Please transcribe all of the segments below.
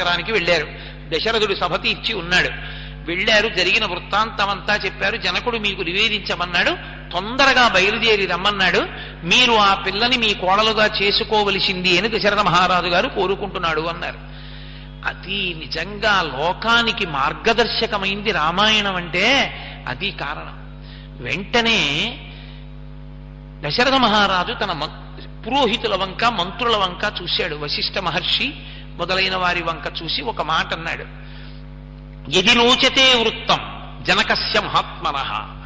నగరానికి వెళ్ళారు. దశరథుడు సభ తీర్చి ఉన్నాడు. వెళ్ళారు జరిగిన వృత్తాంతమంతా చెప్పారు. జనకుడు మీకు నివేదించమన్నాడు. తొందరగా బయలుదేరి రమ్మన్నాడు. మీరు ఆ పిల్లని మీ కోడలుగా చేసుకోవలసింది అని దశరథ మహారాజు గారు కోరుకుంటున్నాడు అన్నారు. అతి నిజంగా లోకానికి మార్గదర్శకమైంది రామాయణం అంటే అది కారణం. వెంటనే దశరథ మహారాజు తన పురోహితుల వంక మంత్రుల వంక చూశాడు. వశిష్ఠ మహర్షి మొదలైన వారి వంక చూసి ఒక మాట అన్నాడు. ఎది రోచతే వృత్తం జనకస్య మహాత్మన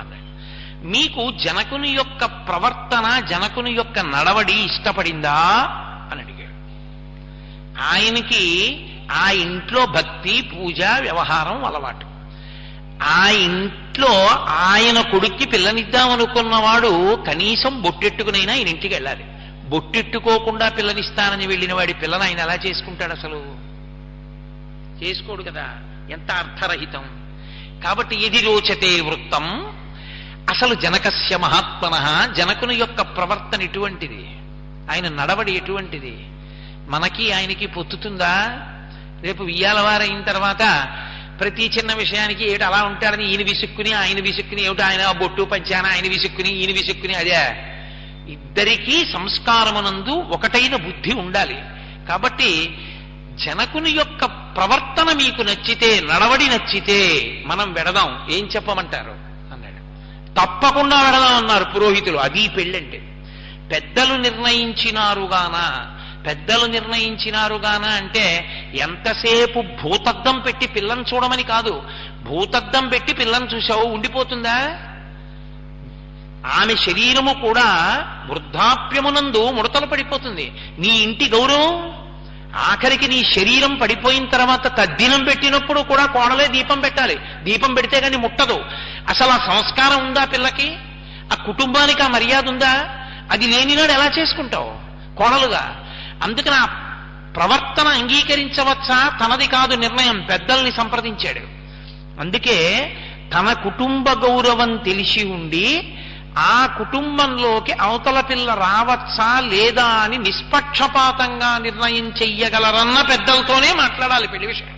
అన్నాడు. మీకు జనకుని యొక్క ప్రవర్తన జనకుని యొక్క నడవడి ఇష్టపడిందా అని అడిగాడు. ఆయనకి ఆ ఇంట్లో భక్తి పూజ వ్యవహారం అలవాటు. ఆ ఇంట్లో ఆయన కొడుక్కి పిల్లనిద్దామనుకున్నవాడు కనీసం బొట్టెట్టుకునైనా ఆయన ఇంటికి వెళ్ళాలి. బొట్టిట్టుకోకుండా పిల్లనిస్తానని వెళ్ళిన వాడి పిల్లని ఆయన ఎలా చేసుకుంటాడు అసలు. చేసుకోడు కదా. ఎంత అర్థరహితం. కాబట్టి ఇది రోచతే వృత్తం. అసలు జనకస్య మహాత్మన జనకుని యొక్క ప్రవర్తన ఎటువంటిది ఆయన నడవడి ఎటువంటిది? మనకి ఆయనకి పొత్తుతుందా? రేపు వియ్యాలవారైన తర్వాత ప్రతి చిన్న విషయానికి ఏమిటి అలా ఉంటాడని ఈయన విసుక్కుని ఆయన విసుక్కుని ఏమిటి ఆయన బొట్టు పంచాన ఆయన విసుక్కుని ఈయన విసుక్కుని అదే. ఇద్దరికీ సంస్కారమునందు ఒకటైన బుద్ధి ఉండాలి. కాబట్టి జనకుని యొక్క ప్రవర్తన మీకు నచ్చితే నడవడి నచ్చితే మనం వెడదాం. ఏం చెప్పమంటారు? అన్నాడు. తప్పకుండా వెడదాం అన్నారు పురోహితులు. అది పెళ్ళంటే పెద్దలు నిర్ణయించినారుగాన? పెద్దలు నిర్ణయించినారుగానా అంటే ఎంతసేపు భూతద్దం పెట్టి పిల్లని చూడమని కాదు. భూతద్దం పెట్టి పిల్లని చూసావు ఉండిపోతుందా? ఆమె శరీరము కూడా వృద్ధాప్యమునందు ముడతలు పడిపోతుంది. నీ ఇంటి గౌరవం? ఆఖరికి నీ శరీరం పడిపోయిన తర్వాత తద్దినం పెట్టినప్పుడు కూడా కోడలే దీపం పెట్టాలి. దీపం పెడితే కానీ ముట్టదు. అసలు ఆ సంస్కారం ఉందా పిల్లకి? ఆ కుటుంబానికి ఆ మర్యాద ఉందా? అది లేనినాడు ఎలా చేసుకుంటావు? కోడలుగా. అందుకని ఆ ప్రవర్తన అంగీకరించవచ్చా? తనది కాదు నిర్ణయం. పెద్దల్ని సంప్రదించాడు. అందుకే తన కుటుంబ గౌరవం తెలిసి ఉండి ఆ కుటుంబంలోకి అవతల పిల్ల రావచ్చా లేదా అని నిష్పక్షపాతంగా నిర్ణయం చెయ్యగలరన్న పెద్దలతోనే మాట్లాడాలి పెళ్ళి విషయం.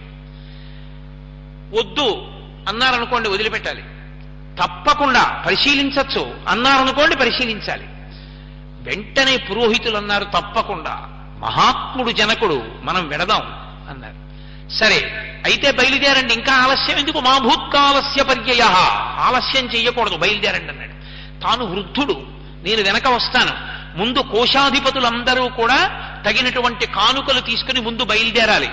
వద్దు అన్నారనుకోండి వదిలిపెట్టాలి. తప్పకుండా పరిశీలించచ్చు అన్నారనుకోండి పరిశీలించాలి. వెంటనే పురోహితులు అన్నారు తప్పకుండా. మహాత్ముడు జనకుడు మనం వెడదాం అన్నారు. సరే అయితే బయలుదేరండి. ఇంకా ఆలస్యం ఎందుకు? మా భూత్కాలస్య పర్యయ. ఆలస్యం చెయ్యకూడదు. బయలుదేరండి అన్నాడు. తాను వృద్ధుడు నేను వెనక వస్తాను. ముందు కోశాధిపతులందరూ కూడా తగినటువంటి కానుకలు తీసుకుని ముందు బయలుదేరాలి.